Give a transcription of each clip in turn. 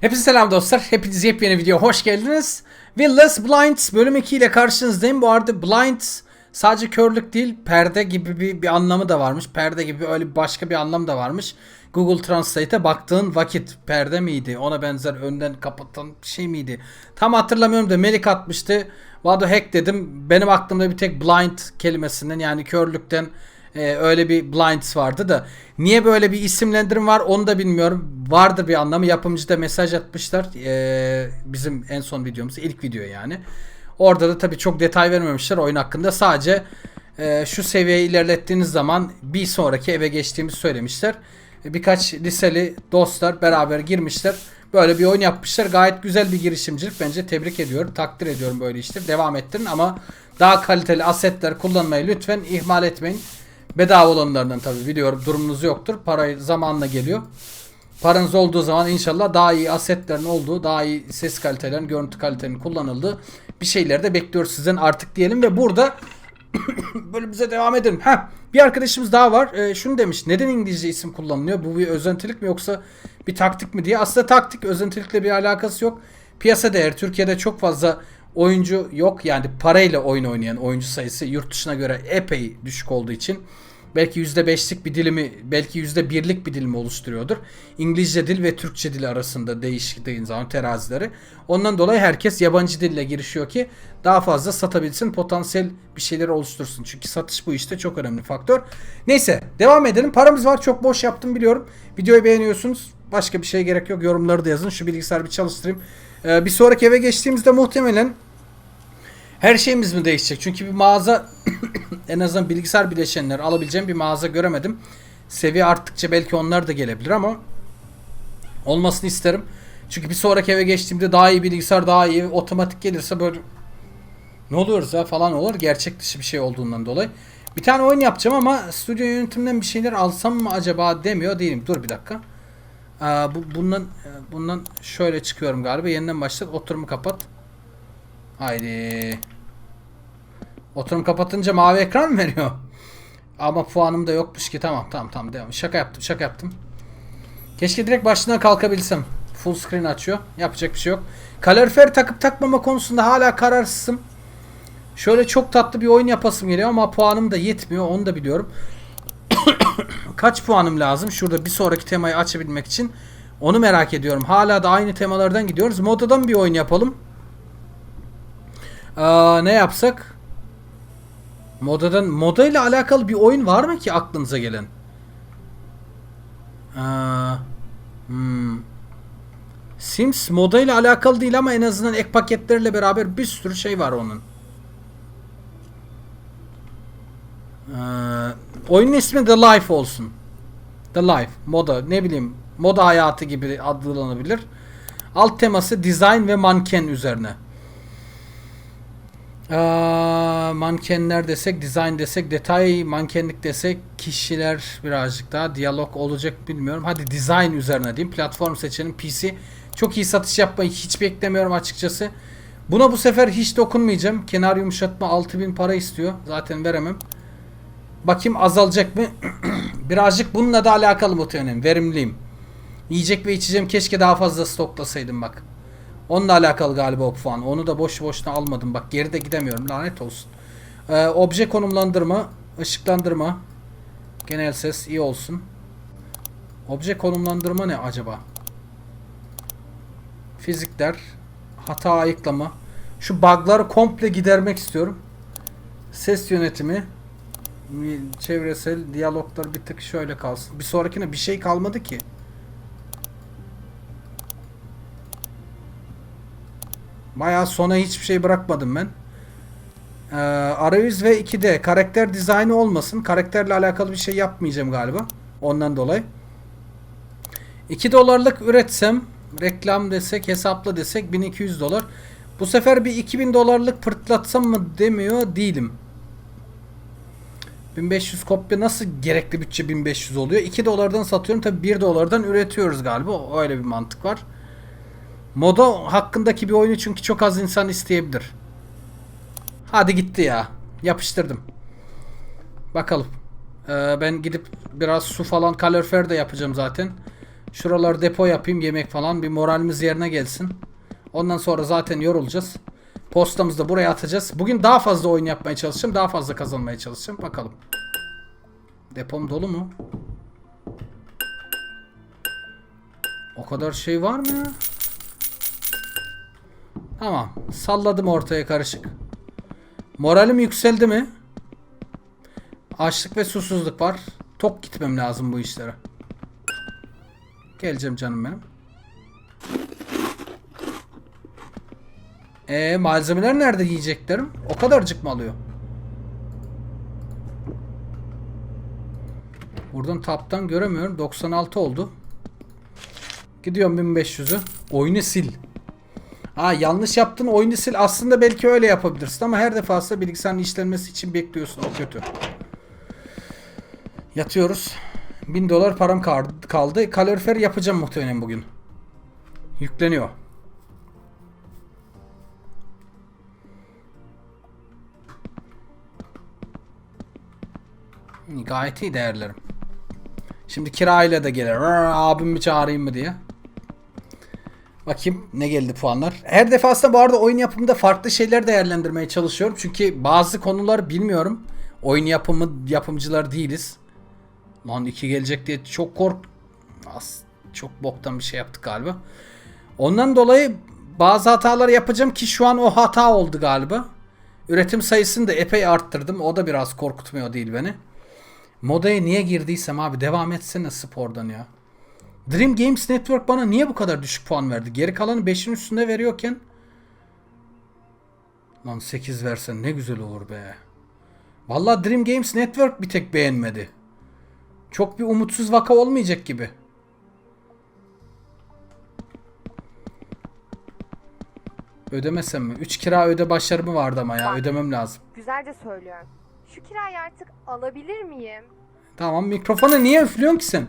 Hepinize selam dostlar. Hepiniz yepyeni video hoş geldiniz. Willis Blind bölüm 2 ile karşınızdayım. Bu arada Blind sadece körlük değil perde gibi bir, bir anlamı da varmış. Perde gibi öyle başka bir anlam da varmış. Google Translate'e baktığın vakit perde miydi? Ona benzer önden kapatan şey miydi? Tam hatırlamıyorum da Melik atmıştı. Vado hack dedim. Benim aklımda bir tek blind kelimesinden yani körlükten ee, öyle bir blinds vardı da niye böyle bir isimlendirim var onu da bilmiyorum. Vardır bir anlamı. Yapımcı da mesaj atmışlar. Ee, bizim en son videomuz ilk video yani. Orada da tabii çok detay vermemişler oyun hakkında. Sadece e, şu seviyeyi ilerlettiğiniz zaman bir sonraki eve geçtiğimizi söylemişler. Birkaç liseli dostlar beraber girmişler. Böyle bir oyun yapmışlar. Gayet güzel bir girişimcilik. Bence tebrik ediyorum. Takdir ediyorum böyle işte. Devam ettirin ama daha kaliteli asetler kullanmayı lütfen ihmal etmeyin. Bedava olanlardan tabii biliyorum durumunuz yoktur. Parayı zamanla geliyor. Paranız olduğu zaman inşallah daha iyi asetlerin olduğu, daha iyi ses kalitelerin, görüntü kalitelerinin kullanıldığı bir şeyleri de bekliyoruz sizden artık diyelim ve burada bölümümüze devam edelim. Ha, bir arkadaşımız daha var. Ee, şunu demiş. Neden İngilizce isim kullanılıyor? Bu bir özentilik mi yoksa bir taktik mi diye. Aslında taktik özentilikle bir alakası yok. Piyasa değer Türkiye'de çok fazla oyuncu yok. Yani parayla oyun oynayan oyuncu sayısı yurt dışına göre epey düşük olduğu için belki %5'lik bir dilimi, belki %1'lik bir dilimi oluşturuyordur. İngilizce dil ve Türkçe dil arasında değiştiğin zaman terazileri. Ondan dolayı herkes yabancı dille girişiyor ki daha fazla satabilsin, potansiyel bir şeyler oluştursun. Çünkü satış bu işte çok önemli faktör. Neyse, devam edelim. Paramız var, çok boş yaptım biliyorum. Videoyu beğeniyorsunuz. Başka bir şeye gerek yok. Yorumları da yazın. Şu bilgisayarı bir çalıştırayım. Ee, bir sonraki eve geçtiğimizde muhtemelen her şeyimiz mi değişecek? Çünkü bir mağaza en azından bilgisayar bileşenleri alabileceğim bir mağaza göremedim. Seviye arttıkça belki onlar da gelebilir ama olmasını isterim. Çünkü bir sonraki eve geçtiğimde daha iyi bilgisayar daha iyi otomatik gelirse böyle ne oluyoruz ya falan olur. Gerçek dışı bir şey olduğundan dolayı. Bir tane oyun yapacağım ama stüdyo yönetiminden bir şeyler alsam mı acaba demiyor değilim. Dur bir dakika. Aa, bu, bundan bundan şöyle çıkıyorum galiba. Yeniden başlat. Oturumu kapat. Haydi. Oturum kapatınca mavi ekran mı veriyor? Ama puanım da yokmuş ki. Tamam tamam tamam devam. Şaka yaptım şaka yaptım. Keşke direkt başına kalkabilsem. Full screen açıyor. Yapacak bir şey yok. Kalorifer takıp takmama konusunda hala kararsızım. Şöyle çok tatlı bir oyun yapasım geliyor ama puanım da yetmiyor. Onu da biliyorum. Kaç puanım lazım? Şurada bir sonraki temayı açabilmek için. Onu merak ediyorum. Hala da aynı temalardan gidiyoruz. Modadan bir oyun yapalım. Aa, ne yapsak? Modadan moda ile alakalı bir oyun var mı ki aklınıza gelen? Aa, hmm. Sims moda ile alakalı değil ama en azından ek paketlerle beraber bir sürü şey var onun. Ee, oyunun ismi The Life olsun. The Life, moda, ne bileyim, moda hayatı gibi adlanabilir. Alt teması design ve manken üzerine. Aa, mankenler desek, design desek, detay mankenlik desek, kişiler birazcık daha diyalog olacak bilmiyorum. Hadi design üzerine diyeyim. Platform seçelim. PC. Çok iyi satış yapmayı hiç beklemiyorum açıkçası. Buna bu sefer hiç dokunmayacağım. Kenar yumuşatma 6000 para istiyor. Zaten veremem. Bakayım azalacak mı? birazcık bununla da alakalı muhtemelen. Verimliyim. Yiyecek ve içeceğim keşke daha fazla stoklasaydım bak. Onunla alakalı galiba o puan. Onu da boş boşuna almadım. Bak geride gidemiyorum. Lanet olsun. Ee, obje konumlandırma, ışıklandırma, genel ses iyi olsun. Obje konumlandırma ne acaba? Fizikler, hata ayıklama. Şu bug'ları komple gidermek istiyorum. Ses yönetimi, çevresel diyaloglar bir tık şöyle kalsın. Bir sonrakine bir şey kalmadı ki. Bayağı sona hiçbir şey bırakmadım ben. Ee, arayüz ve 2D karakter dizaynı olmasın. Karakterle alakalı bir şey yapmayacağım galiba. Ondan dolayı. 2 dolarlık üretsem reklam desek hesapla desek 1200 dolar. Bu sefer bir 2000 dolarlık pırtlatsam mı demiyor değilim. 1500 kopya nasıl gerekli bütçe 1500 oluyor? 2 dolardan satıyorum tabi 1 dolardan üretiyoruz galiba. Öyle bir mantık var. Moda hakkındaki bir oyunu çünkü çok az insan isteyebilir. Hadi gitti ya. Yapıştırdım. Bakalım. Ee, ben gidip biraz su falan kalorifer de yapacağım zaten. Şuraları depo yapayım yemek falan bir moralimiz yerine gelsin. Ondan sonra zaten yorulacağız. Postamızı da buraya atacağız. Bugün daha fazla oyun yapmaya çalışacağım. Daha fazla kazanmaya çalışacağım. Bakalım. Depom dolu mu? O kadar şey var mı ya? Tamam. Salladım ortaya karışık. Moralim yükseldi mi? Açlık ve susuzluk var. Tok gitmem lazım bu işlere. Geleceğim canım benim. E malzemeler nerede yiyeceklerim? O kadarcık mı alıyor? Buradan taptan göremiyorum. 96 oldu. Gidiyorum 1500'ü. Oyunu sil. Ha yanlış yaptın oyunu sil. Aslında belki öyle yapabilirsin ama her defasında bilgisayarın işlenmesi için bekliyorsun. O kötü. Yatıyoruz. 1000 dolar param kaldı. Kalorifer yapacağım muhtemelen bugün. Yükleniyor. Gayet iyi değerlerim. Şimdi kirayla da gelir. Abimi çağırayım mı diye. Bakayım ne geldi puanlar. Her defasında bu arada oyun yapımında farklı şeyler değerlendirmeye çalışıyorum. Çünkü bazı konuları bilmiyorum. Oyun yapımı yapımcılar değiliz. Lan 2 gelecek diye çok kork... As, çok boktan bir şey yaptık galiba. Ondan dolayı bazı hatalar yapacağım ki şu an o hata oldu galiba. Üretim sayısını da epey arttırdım. O da biraz korkutmuyor değil beni. Modaya niye girdiysem abi devam etsene spordan ya. Dream Games Network bana niye bu kadar düşük puan verdi? Geri kalanı 5'in üstünde veriyorken Lan 8 versen ne güzel olur be. Vallahi Dream Games Network bir tek beğenmedi. Çok bir umutsuz vaka olmayacak gibi. Ödemesem mi? 3 kira öde başarımı vardı ama ya. Bak. Ödemem lazım. Güzelce söylüyorum. Şu kirayı artık alabilir miyim? Tamam mikrofona niye üflüyorsun ki sen?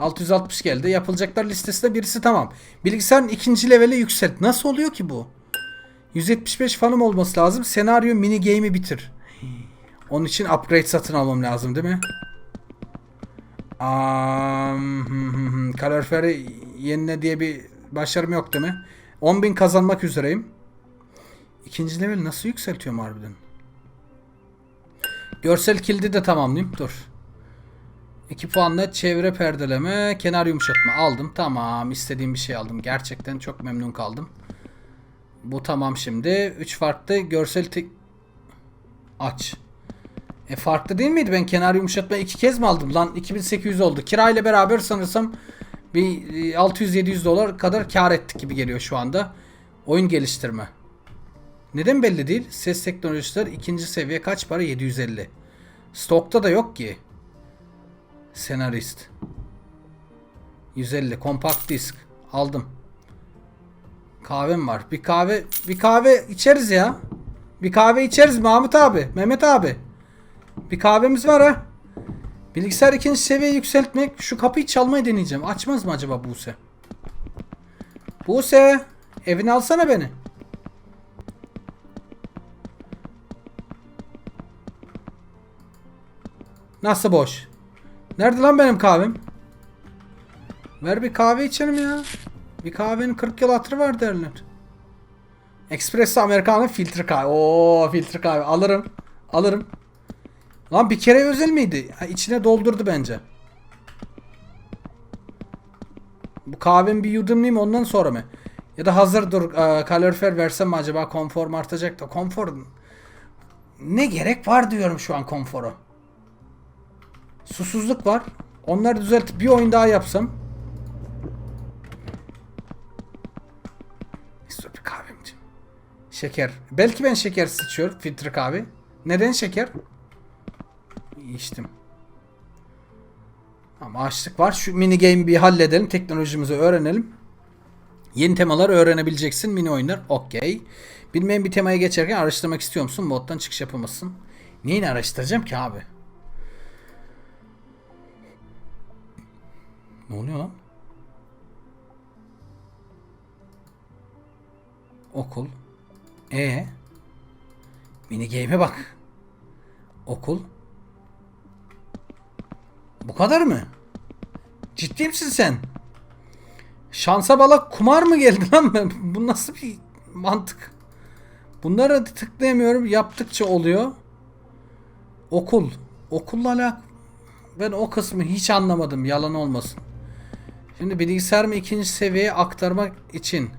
660 geldi. Yapılacaklar listesinde birisi tamam. Bilgisayarın ikinci levele yükselt. Nasıl oluyor ki bu? 175 fanım olması lazım. Senaryo mini game'i bitir. Onun için upgrade satın almam lazım değil mi? Um, kaloriferi yenile diye bir başarım yok değil mi? 10.000 kazanmak üzereyim. İkinci level nasıl yükseltiyorum harbiden? Görsel kilidi de tamamlayayım. Dur. 2 puanla çevre perdeleme, kenar yumuşatma aldım. Tamam, istediğim bir şey aldım. Gerçekten çok memnun kaldım. Bu tamam şimdi. 3 farklı görsel tek aç. E farklı değil miydi? Ben kenar yumuşatma iki kez mi aldım? Lan 2800 oldu. Kira ile beraber sanırsam bir e, 600-700 dolar kadar kar ettik gibi geliyor şu anda. Oyun geliştirme. Neden belli değil? Ses teknolojiler ikinci seviye kaç para? 750. Stokta da yok ki. Senarist. 150. Kompakt disk. Aldım. Kahvem var. Bir kahve bir kahve içeriz ya. Bir kahve içeriz Mahmut abi. Mehmet abi. Bir kahvemiz var ha. Bilgisayar ikinci seviye yükseltmek. Şu kapıyı çalmayı deneyeceğim. Açmaz mı acaba Buse? Buse. Evine alsana beni. Nasıl boş? Nerede lan benim kahvem? Ver bir kahve içelim ya. Bir kahvenin 40 yıl hatırı var derler. Espresso Americano filtre kahve. Oo filtre kahve. Alırım. Alırım. Lan bir kere özel miydi? Ha, içine doldurdu bence. Bu kahvemi bir yudumlayayım ondan sonra mı? Ya da hazır dur e, kalorifer versem mi acaba konfor mu artacak da konfor ne gerek var diyorum şu an konforu. Susuzluk var. Onları düzeltip bir oyun daha yapsam. İstiyor bir kahvemci. Şeker. Belki ben şeker içiyorum. Filtre kahve. Neden şeker? İçtim. Ama açlık var. Şu mini game bir halledelim. Teknolojimizi öğrenelim. Yeni temalar öğrenebileceksin. Mini oyunlar. Okey. Bilmeyen bir temaya geçerken araştırmak istiyor musun? Moddan çıkış yapamazsın. Neyini araştıracağım ki abi? Ne oluyor lan? Okul. E Mini game'e bak. Okul. Bu kadar mı? Ciddi misin sen? Şansa bala kumar mı geldi lan? Bu nasıl bir mantık? Bunlara tıklayamıyorum. Yaptıkça oluyor. Okul. Okulla alak. Ben o kısmı hiç anlamadım. Yalan olmasın. Şimdi bilgisayar mı ikinci seviyeye aktarmak için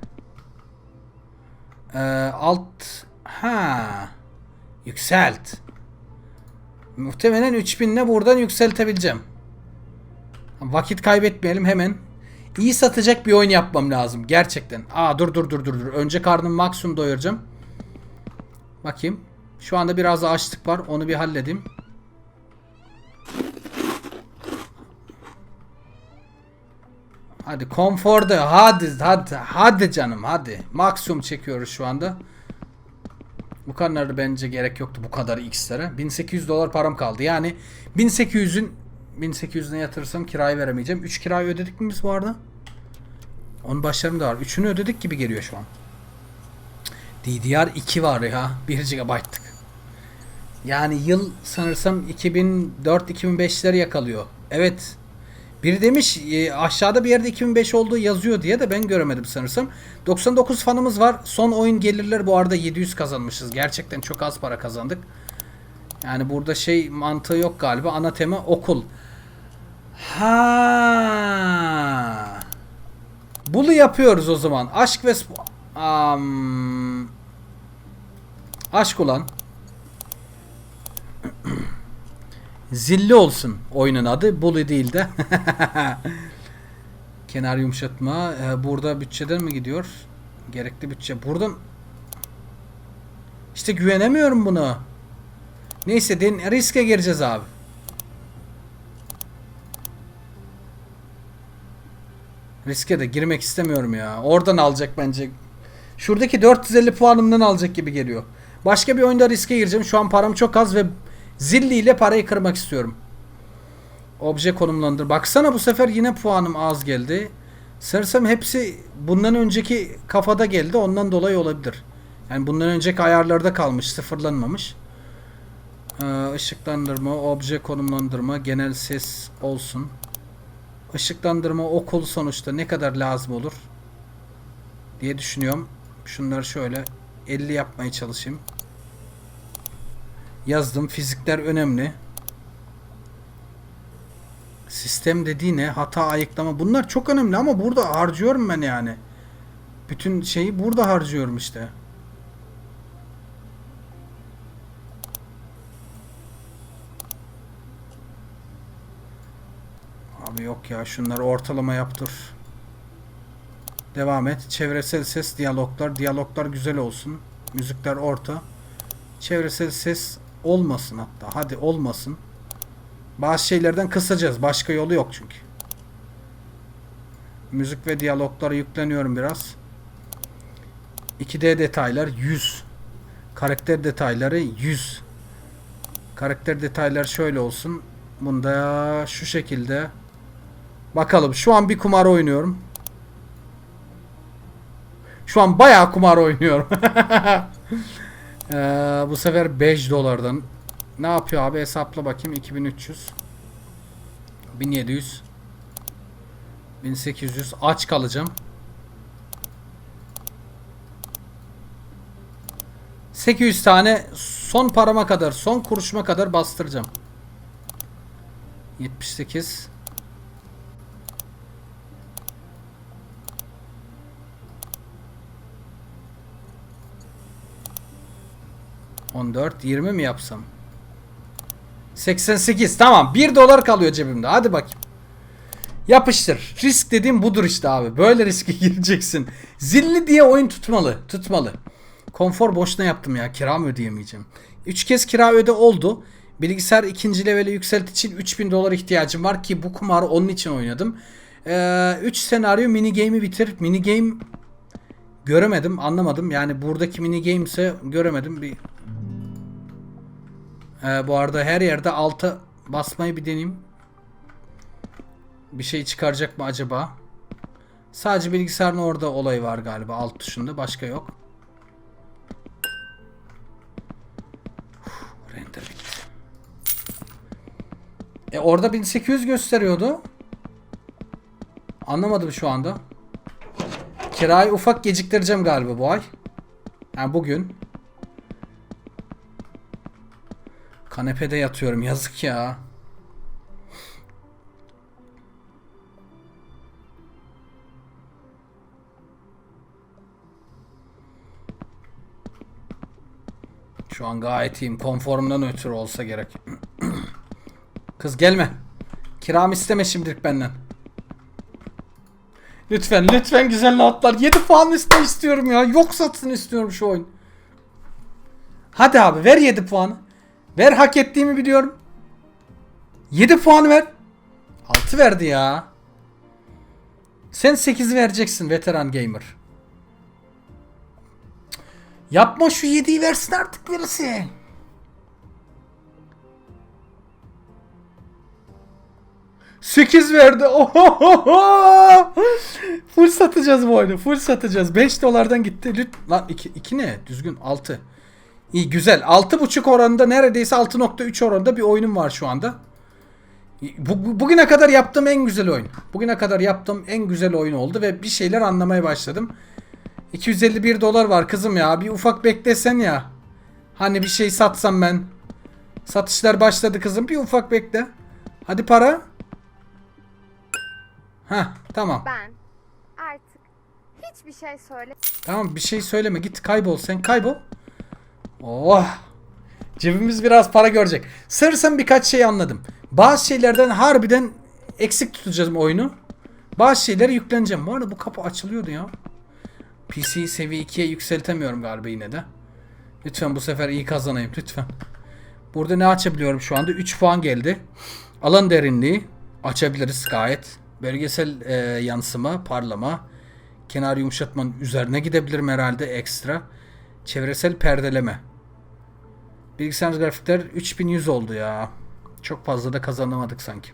Ee, alt ha yükselt. Muhtemelen 3000 ile buradan yükseltebileceğim. Vakit kaybetmeyelim hemen. İyi satacak bir oyun yapmam lazım gerçekten. Aa dur dur dur dur dur. Önce karnımı maksimum doyuracağım. Bakayım. Şu anda biraz da açlık var. Onu bir halledeyim. Hadi konforda hadi hadi hadi canım hadi. Maksimum çekiyoruz şu anda. Bu kadar bence gerek yoktu bu kadar x'lere. 1800 dolar param kaldı. Yani 1800'ün 1800'üne yatırsam kirayı veremeyeceğim. 3 kirayı ödedik mi biz bu arada? Onun başlarında var. 3'ünü ödedik gibi geliyor şu an. DDR2 var ya. 1 GB'lık. Yani yıl sanırsam 2004-2005'leri yakalıyor. Evet. Biri demiş e, aşağıda bir yerde 2005 olduğu yazıyor diye de ben göremedim sanırsam. 99 fanımız var. Son oyun gelirler bu arada 700 kazanmışız. Gerçekten çok az para kazandık. Yani burada şey mantığı yok galiba. Ana tema okul. Ha. Bunu yapıyoruz o zaman. Aşk ve Am, aşk olan Zilli olsun oyunun adı. Bully değil de. Kenar yumuşatma. Ee, burada bütçeden mi gidiyor? Gerekli bütçe. Buradan işte güvenemiyorum buna. Neyse den riske gireceğiz abi. Riske de girmek istemiyorum ya. Oradan alacak bence. Şuradaki 450 puanımdan alacak gibi geliyor. Başka bir oyunda riske gireceğim. Şu an param çok az ve Zilli ile parayı kırmak istiyorum. Obje konumlandır. Baksana bu sefer yine puanım az geldi. Sanırsam hepsi bundan önceki kafada geldi. Ondan dolayı olabilir. Yani bundan önceki ayarlarda kalmış. Sıfırlanmamış. Ee, ışıklandırma, obje konumlandırma, genel ses olsun. Işıklandırma okul sonuçta ne kadar lazım olur diye düşünüyorum. Şunları şöyle 50 yapmaya çalışayım. Yazdım. Fizikler önemli. Sistem dediği ne? Hata ayıklama. Bunlar çok önemli ama burada harcıyorum ben yani. Bütün şeyi burada harcıyorum işte. Abi yok ya şunları ortalama yaptır. Devam et. Çevresel ses, diyaloglar. Diyaloglar güzel olsun. Müzikler orta. Çevresel ses olmasın hatta. Hadi olmasın. Bazı şeylerden kısacağız. Başka yolu yok çünkü. Müzik ve diyaloglara yükleniyorum biraz. 2D detaylar 100. Karakter detayları 100. Karakter detaylar şöyle olsun. Bunda şu şekilde. Bakalım şu an bir kumar oynuyorum. Şu an bayağı kumar oynuyorum. Ee, bu sefer 5 dolardan. Ne yapıyor abi hesapla bakayım 2300 1700 1800 aç kalacağım. 800 tane son parama kadar son kuruşuma kadar bastıracağım. 78 14 20 mi yapsam? 88 tamam 1 dolar kalıyor cebimde hadi bakayım. Yapıştır. Risk dediğim budur işte abi. Böyle riske gireceksin. Zilli diye oyun tutmalı. Tutmalı. Konfor boşuna yaptım ya. Kira mı ödeyemeyeceğim. 3 kez kira öde oldu. Bilgisayar ikinci levele yükselt için 3000 dolar ihtiyacım var ki bu kumarı onun için oynadım. 3 ee, senaryo mini game'i bitir. Mini game göremedim, anlamadım. Yani buradaki mini game ise göremedim. Bir ee, bu arada her yerde alta basmayı bir deneyeyim. Bir şey çıkaracak mı acaba? Sadece bilgisayarın orada olayı var galiba alt tuşunda başka yok. Uf, render bitti. E orada 1800 gösteriyordu. Anlamadım şu anda. Kirayı ufak geciktireceğim galiba bu ay. Yani bugün. Kanepede yatıyorum yazık ya. Şu an gayet iyiyim. Konforumdan ötürü olsa gerek. Kız gelme. Kiramı isteme şimdilik benden. Lütfen lütfen güzel notlar. 7 puan üstü istiyorum ya. Yok satsın istiyorum şu oyun. Hadi abi ver 7 puanı. Ver hak ettiğimi biliyorum. 7 puan ver. 6 verdi ya. Sen 8 vereceksin veteran gamer. Yapma şu 7'yi versin artık birisi. Sekiz verdi. Full satacağız bu oyunu. Full satacağız. 5 dolardan gitti. Lüt lan 2 2 ne? Düzgün 6. İyi güzel. 6.5 oranında neredeyse 6.3 oranında bir oyunum var şu anda. Bu, bu- bugüne kadar yaptığım en güzel oyun. Bugüne kadar yaptığım en güzel oyun oldu ve bir şeyler anlamaya başladım. 251 dolar var kızım ya. Bir ufak beklesen ya. Hani bir şey satsam ben. Satışlar başladı kızım. Bir ufak bekle. Hadi para. Ha tamam. Ben artık hiçbir şey söyle. Tamam bir şey söyleme. Git kaybol. Sen kaybol. Oh. Cebimiz biraz para görecek. Sırsan birkaç şey anladım. Bazı şeylerden harbiden eksik tutacağım oyunu. Bazı şeylere yükleneceğim. Bu arada bu kapı açılıyordu ya. PC seviye 2'ye yükseltemiyorum galiba yine de. Lütfen bu sefer iyi kazanayım lütfen. Burada ne açabiliyorum şu anda? 3 puan geldi. Alan derinliği açabiliriz gayet. Bölgesel e, yansıma, parlama. Kenar yumuşatmanın üzerine gidebilirim herhalde ekstra. Çevresel perdeleme. Bilgisayar grafikler 3100 oldu ya. Çok fazla da kazanamadık sanki.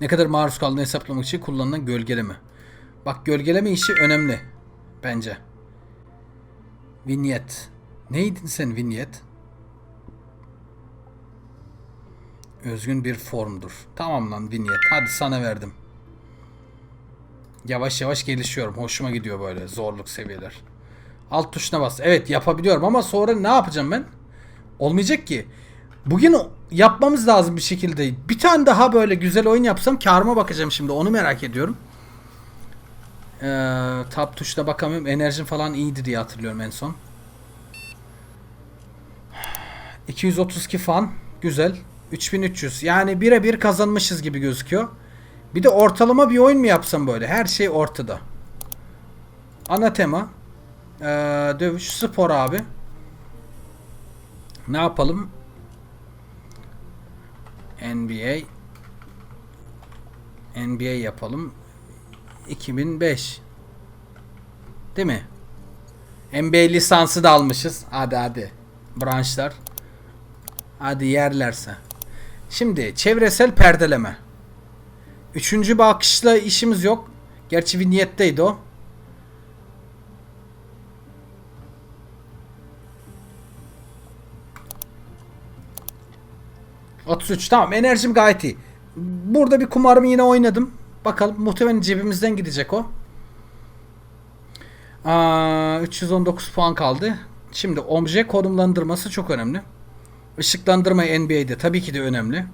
Ne kadar maruz kaldığını hesaplamak için kullanılan gölgeleme. Bak gölgeleme işi önemli. Bence. Vinyet. Neydin sen vinyet? Özgün bir formdur. Tamam lan vinyet. Hadi sana verdim. Yavaş yavaş gelişiyorum. Hoşuma gidiyor böyle zorluk seviyeler. Alt tuşuna bas. Evet yapabiliyorum ama sonra ne yapacağım ben? Olmayacak ki. Bugün yapmamız lazım bir şekilde. Bir tane daha böyle güzel oyun yapsam karıma bakacağım şimdi. Onu merak ediyorum. Ee, tab tuşuna bakamıyorum. Enerjim falan iyiydi diye hatırlıyorum en son. 232 fan. Güzel. 3300. Yani birebir kazanmışız gibi gözüküyor. Bir de ortalama bir oyun mu yapsam böyle? Her şey ortada. Ana tema. Ee, dövüş spor abi. Ne yapalım? NBA NBA yapalım. 2005 Değil mi? NBA lisansı da almışız. Hadi hadi. Branşlar. Hadi yerlerse. Şimdi çevresel perdeleme. Üçüncü bakışla işimiz yok. Gerçi vinyetteydi o. ...33 tamam enerjim gayet iyi. Burada bir kumarımı yine oynadım. Bakalım muhtemelen cebimizden gidecek o. Aa, 319 puan kaldı. Şimdi obje konumlandırması çok önemli. Işıklandırma NBA'de tabii ki de önemli.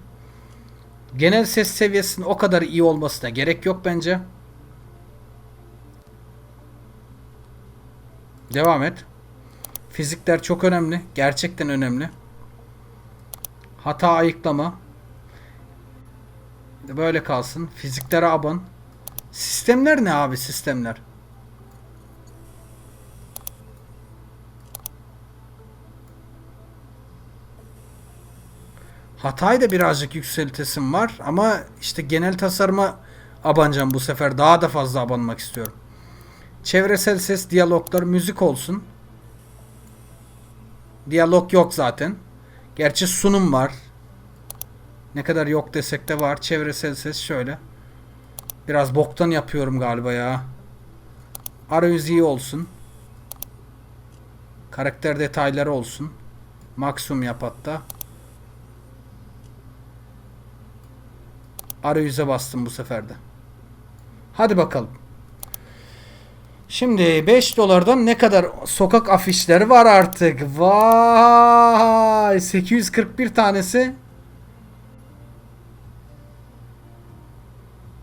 Genel ses seviyesinin o kadar iyi olması da gerek yok bence. Devam et. Fizikler çok önemli. Gerçekten önemli. Hata ayıklama. Böyle kalsın. Fiziklere aban. Sistemler ne abi sistemler? Hatayı da birazcık yükseltesim var ama işte genel tasarıma abanacağım bu sefer. Daha da fazla abanmak istiyorum. Çevresel ses, diyaloglar, müzik olsun. Diyalog yok zaten. Gerçi sunum var. Ne kadar yok desek de var. Çevresel ses şöyle. Biraz boktan yapıyorum galiba ya. Arayüz iyi olsun. Karakter detayları olsun. Maksimum yap hatta. Arayüze bastım bu sefer de. Hadi bakalım. Şimdi 5 dolardan ne kadar sokak afişleri var artık. Vay! 841 tanesi.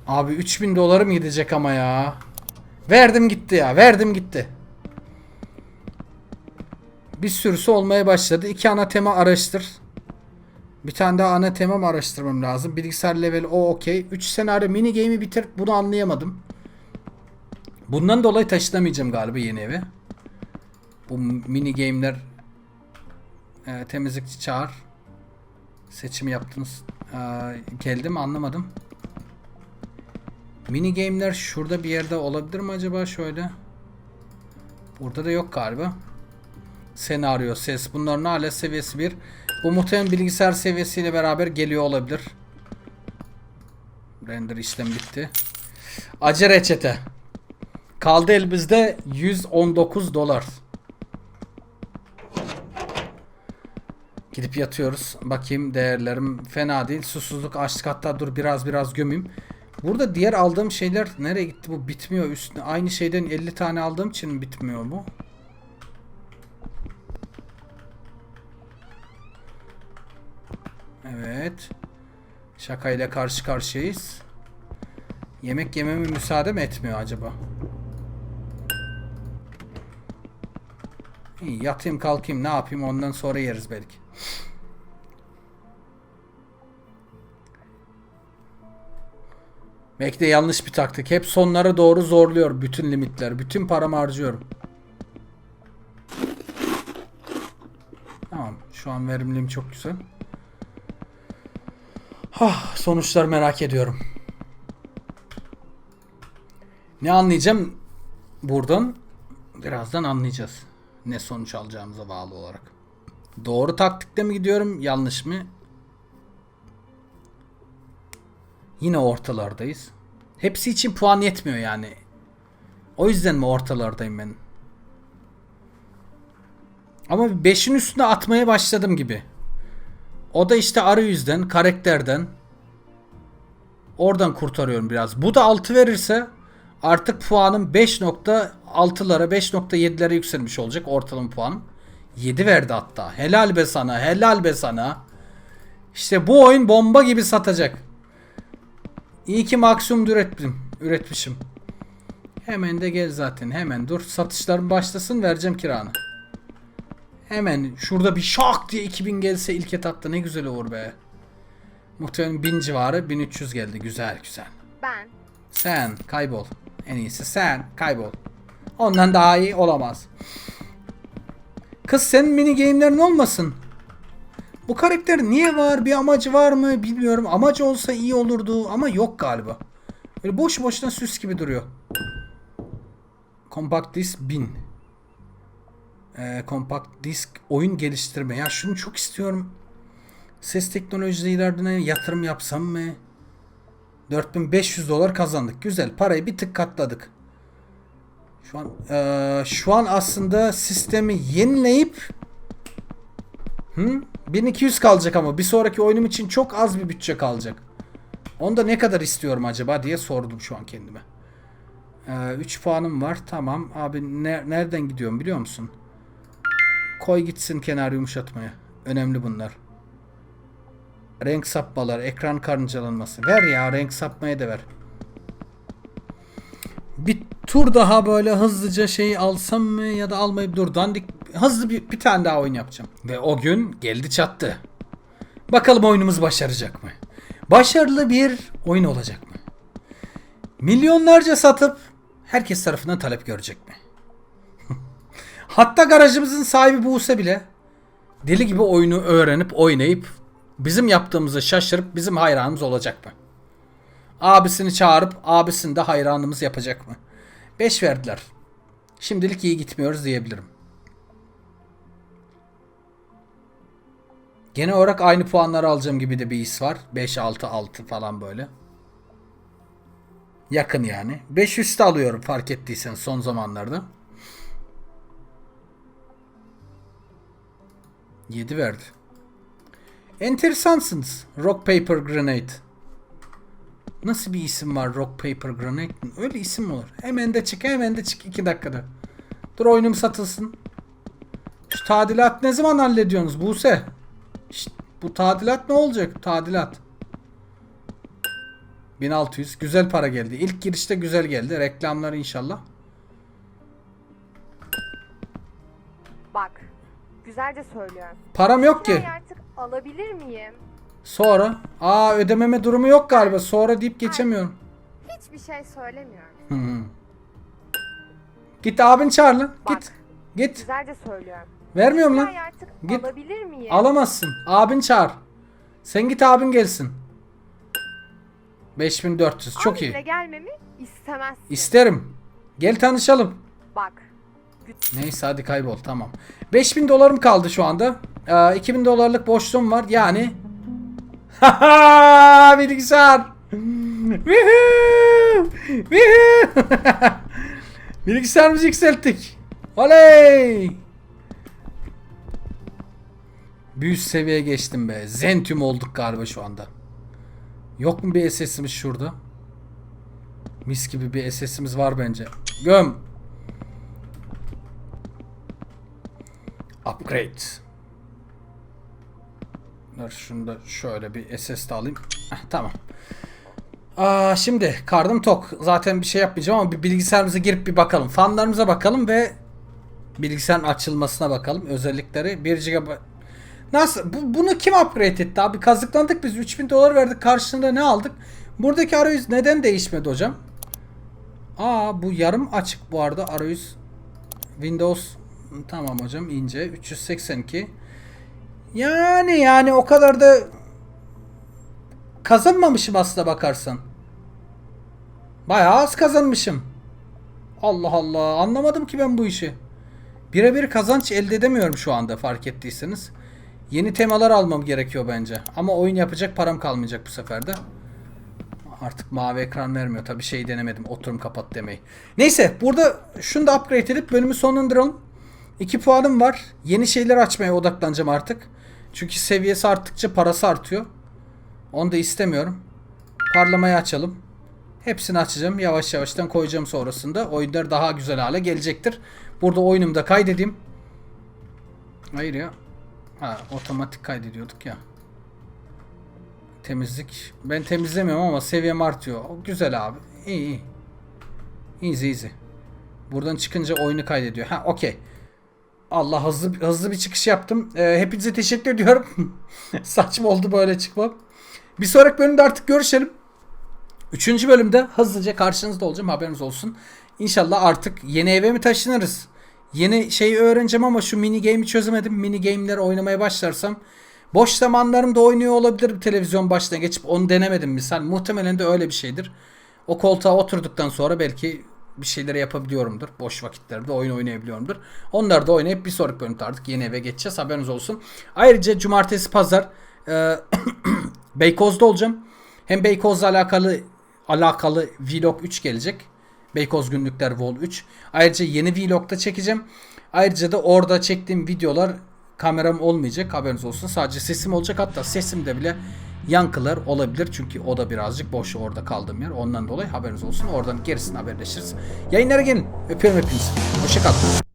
Abi 3000 dolarım gidecek ama ya. Verdim gitti ya. Verdim gitti. Bir sürüsü olmaya başladı. İki ana tema araştır. Bir tane daha ana tema mı araştırmam lazım. Bilgisayar level o okey. 3 senaryo mini game'i bitir. Bunu anlayamadım. Bundan dolayı taşınamayacağım galiba yeni eve. Bu mini game'ler e, temizlikçi çağır. Seçim yaptınız. E, geldi mi anlamadım. Mini game'ler şurada bir yerde olabilir mi acaba şöyle? Burada da yok galiba. Senaryo, ses bunların hala seviyesi 1. Bu muhtemelen bilgisayar seviyesiyle beraber geliyor olabilir. Render işlem bitti. Acı reçete. Kaldı elimizde 119 dolar. Gidip yatıyoruz. Bakayım değerlerim fena değil. Susuzluk açlık hatta dur biraz biraz gömeyim. Burada diğer aldığım şeyler nereye gitti bu bitmiyor üstüne. Aynı şeyden 50 tane aldığım için mi bitmiyor bu? Evet. Şakayla karşı karşıyayız. Yemek yememe müsaade mi etmiyor acaba? Yatayım kalkayım ne yapayım ondan sonra yeriz belki. Belki de yanlış bir taktik. Hep sonlara doğru zorluyor bütün limitler. Bütün paramı harcıyorum. Tamam. Şu an verimliliğim çok güzel. Ah, sonuçlar merak ediyorum. Ne anlayacağım buradan? Birazdan anlayacağız. Ne sonuç alacağımıza bağlı olarak. Doğru taktikle mi gidiyorum, yanlış mı? Yine ortalardayız. Hepsi için puan yetmiyor yani. O yüzden mi ortalardayım ben? Ama 5'in üstüne atmaya başladım gibi. O da işte arayüzden, karakterden. Oradan kurtarıyorum biraz. Bu da 6 verirse artık puanım 5.6'lara 5.7'lere yükselmiş olacak ortalama puanım. 7 verdi hatta. Helal be sana, helal be sana. İşte bu oyun bomba gibi satacak. İyi ki maksimum ürettim, üretmişim. Hemen de gel zaten. Hemen dur. Satışlarım başlasın vereceğim kiranı. Hemen şurada bir şak diye 2000 gelse ilk etapta ne güzel olur be. Muhtemelen 1000 civarı 1300 geldi. Güzel güzel. Ben. Sen kaybol. En iyisi sen kaybol. Ondan daha iyi olamaz. Kız senin mini game'lerin olmasın. Bu karakter niye var? Bir amacı var mı? Bilmiyorum. Amacı olsa iyi olurdu ama yok galiba. Böyle boş boşuna süs gibi duruyor. Compact Disc 1000. Ee, Compact Disc oyun geliştirme. Ya şunu çok istiyorum. Ses teknolojilerine yatırım yapsam mı? 4500 dolar kazandık. Güzel. Parayı bir tık katladık. Şu an eee, şu an aslında sistemi yenileyip hı? 1200 kalacak ama bir sonraki oyunum için çok az bir bütçe kalacak. Onda ne kadar istiyorum acaba diye sordum şu an kendime. 3 puanım var. Tamam. Abi ne- nereden gidiyorum biliyor musun? Koy gitsin kenar yumuşatmaya. Önemli bunlar. Renk sapmalar, ekran karıncalanması. Ver ya renk sapmaya da ver. Bir tur daha böyle hızlıca şeyi alsam mı ya da almayıp dur dandik hızlı bir, bir tane daha oyun yapacağım. Ve o gün geldi çattı. Bakalım oyunumuz başaracak mı? Başarılı bir oyun olacak mı? Milyonlarca satıp herkes tarafından talep görecek mi? Hatta garajımızın sahibi Buse bile deli gibi oyunu öğrenip oynayıp bizim yaptığımızı şaşırıp bizim hayranımız olacak mı? Abisini çağırıp abisini de hayranımız yapacak mı? 5 verdiler. Şimdilik iyi gitmiyoruz diyebilirim. Genel olarak aynı puanları alacağım gibi de bir his var. 5 6 6 falan böyle. Yakın yani. 5 üstü alıyorum fark ettiysen son zamanlarda. 7 verdi. Enteresansınız. Rock Paper Grenade. Nasıl bir isim var Rock Paper Granite? Öyle isim mi olur? Hemen de çık hemen de çık 2 dakikada. Dur oyunum satılsın. Şu tadilat ne zaman hallediyorsunuz Buse? Şşt, bu tadilat ne olacak? Tadilat. 1600. Güzel para geldi. İlk girişte güzel geldi. Reklamlar inşallah. Bak, güzelce söylüyorum. Param yok ki. Artık alabilir miyim? Sonra. Aa ödememe durumu yok galiba. Sonra deyip geçemiyorum. Hiçbir şey söylemiyorum. Hı hı. Git abin çağır lan. Bak. Git. Git. Güzelce söylüyorum. Vermiyorum lan. Kirayı artık Git. alabilir miyim? Alamazsın. Abin çağır. Sen git abin gelsin. 5400. Çok Abimle iyi. gelmemi istemezsin. İsterim. Gel tanışalım. Bak, Neyse hadi kaybol tamam. 5000 dolarım kaldı şu anda. Ee, 2000 dolarlık boşluğum var. Yani bilgisayar. Bilgisayarımızı yükselttik. Oley! Bir üst seviyeye geçtim be. Zentium olduk galiba şu anda. Yok mu bir SS'imiz şurada? Mis gibi bir SS'imiz var bence. Göm. Upgrade. Dur şunu da şöyle bir SS de alayım. Heh, tamam. Aa, şimdi karnım tok. Zaten bir şey yapmayacağım ama bir bilgisayarımıza girip bir bakalım. Fanlarımıza bakalım ve bilgisayarın açılmasına bakalım. Özellikleri 1 GB. Nasıl? Bu, bunu kim upgrade etti abi? Kazıklandık biz. 3000 dolar verdik. Karşılığında ne aldık? Buradaki arayüz neden değişmedi hocam? Aa bu yarım açık bu arada arayüz. Windows tamam hocam ince 382. Yani yani o kadar da kazanmamışım aslına bakarsan. Bayağı az kazanmışım. Allah Allah anlamadım ki ben bu işi. Birebir kazanç elde edemiyorum şu anda fark ettiyseniz. Yeni temalar almam gerekiyor bence. Ama oyun yapacak param kalmayacak bu sefer de. Artık mavi ekran vermiyor. Tabi şey denemedim. Oturum kapat demeyi. Neyse burada şunu da upgrade edip bölümü sonlandıralım. 2 puanım var. Yeni şeyler açmaya odaklanacağım artık. Çünkü seviyesi arttıkça parası artıyor. Onu da istemiyorum. Parlamayı açalım. Hepsini açacağım. Yavaş yavaştan koyacağım sonrasında. Oyunlar daha güzel hale gelecektir. Burada oyunumda kaydedeyim. Hayır ya. Ha, otomatik kaydediyorduk ya. Temizlik. Ben temizlemiyorum ama seviyem artıyor. Güzel abi. İyi iyi. Easy easy. Buradan çıkınca oyunu kaydediyor. Ha okey. Allah hızlı hızlı bir çıkış yaptım. Ee, hepinize teşekkür ediyorum. Saçma oldu böyle çıkmam. Bir sonraki bölümde artık görüşelim. Üçüncü bölümde hızlıca karşınızda olacağım haberiniz olsun. İnşallah artık yeni eve mi taşınırız? Yeni şeyi öğreneceğim ama şu mini game'i çözemedim. Mini game'leri oynamaya başlarsam boş zamanlarımda oynuyor olabilirim televizyon başına geçip onu denemedim misal. Muhtemelen de öyle bir şeydir. O koltuğa oturduktan sonra belki bir şeyleri yapabiliyorumdur. Boş vakitlerimde oyun oynayabiliyorumdur. Onları da oynayıp bir sonraki bölümde artık yeni eve geçeceğiz. Haberiniz olsun. Ayrıca cumartesi pazar e, Beykoz'da olacağım. Hem Beykoz'la alakalı alakalı Vlog 3 gelecek. Beykoz günlükler Vol 3. Ayrıca yeni Vlog da çekeceğim. Ayrıca da orada çektiğim videolar kameram olmayacak haberiniz olsun. Sadece sesim olacak hatta sesimde bile yankılar olabilir. Çünkü o da birazcık boş orada kaldığım yer. Ondan dolayı haberiniz olsun. Oradan gerisini haberleşiriz. Yayınlara gelin. Öpüyorum hepinizi. Hoşçakalın.